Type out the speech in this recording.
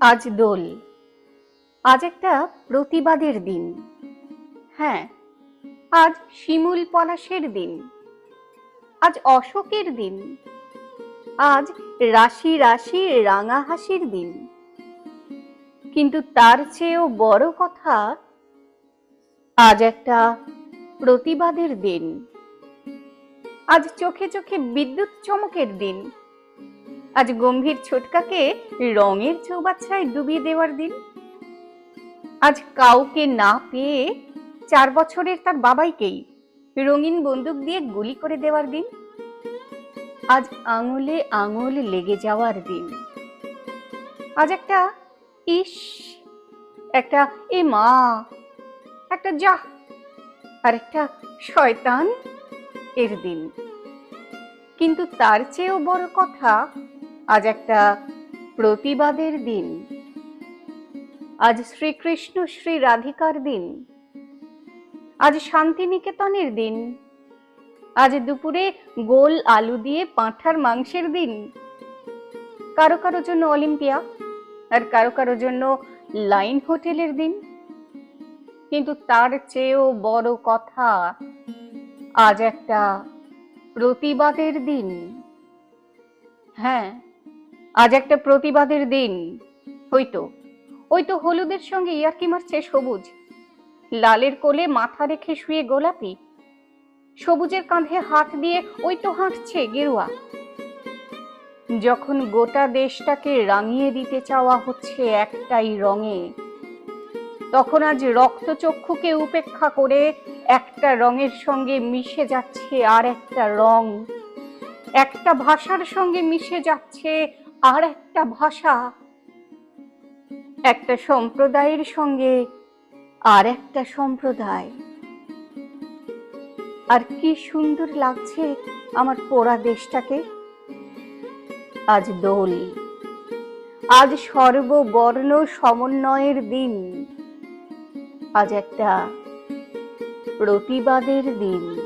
আজ দোল। আজ একটা প্রতিবাদের দিন। হ্যাঁ আজ শিমুল পলাশের দিন। আজ অশোকের দিন। আজ রাশি রাশি রাঙা হাসির দিন। কিন্তু তার চেয়েও বড় কথা, আজ একটা প্রতিবাদের দিন। আজ চোখে চোখে বিদ্যুৎ চমকের দিন। আজ গম্ভীর ছোটকাকে রঙের চৌবাচ্চায় ডুবিয়ে দেওয়ার দিন। আজ কাউকে না পেয়ে চার বছরের তার বাবাইকেই রঙিন বন্দুক দিয়ে গুলি করে দেওয়ার দিন। আজ আঙুলে আঙুল লেগে যাওয়ার দিন। আজ একটা ইস, একটা এ মা, একটা যা, আর একটা শয়তান এর দিন। কিন্তু তার চেয়েও বড় কথা আজ একটা প্রতিবাদের দিন। আজ শ্রীকৃষ্ণ শ্রী রাধিকার দিন। আজ শান্তিনিকেতনের দিন। আজ দুপুরে গোল আলু দিয়ে পাঁঠার মাংসের দিন। কারও কারও জন্য অলিম্পিয়া আর কারও কারও জন্য লাইন হোটেলের দিন। কিন্তু তার চেয়েও বড় কথা আজ একটা প্রতিবাদের দিন। হ্যাঁ আজ একটা প্রতিবাদের দিন। ওই তো ওই তো হলুদের সঙ্গে ইয়ার্কি মারছে সবুজ। লালের কোলে মাথা রেখে শুয়ে গোলাপি। সবুজের কাঁধে হাত দিয়ে ওই তো হাঁটছে গেরুয়া। যখন গোটা দেশটাকে রাঙিয়ে দিতে চাওয়া হচ্ছে একটাই রঙে, তখন আজ রক্তচক্ষুকে উপেক্ষা করে একটা রঙের সঙ্গে মিশে যাচ্ছে আর একটা রং। একটা ভাষার সঙ্গে মিশে যাচ্ছে আর একটা ভাষা, একটা সম্প্রদায়ের সঙ্গে আর একটা সম্প্রদায়। আর কি সুন্দর লাগছে আমার পোড়া দেশটাকে। আজ দোল, আজ সর্ববর্ণ সমন্বয়ের দিন, আজ একটা প্রতিবাদের দিন।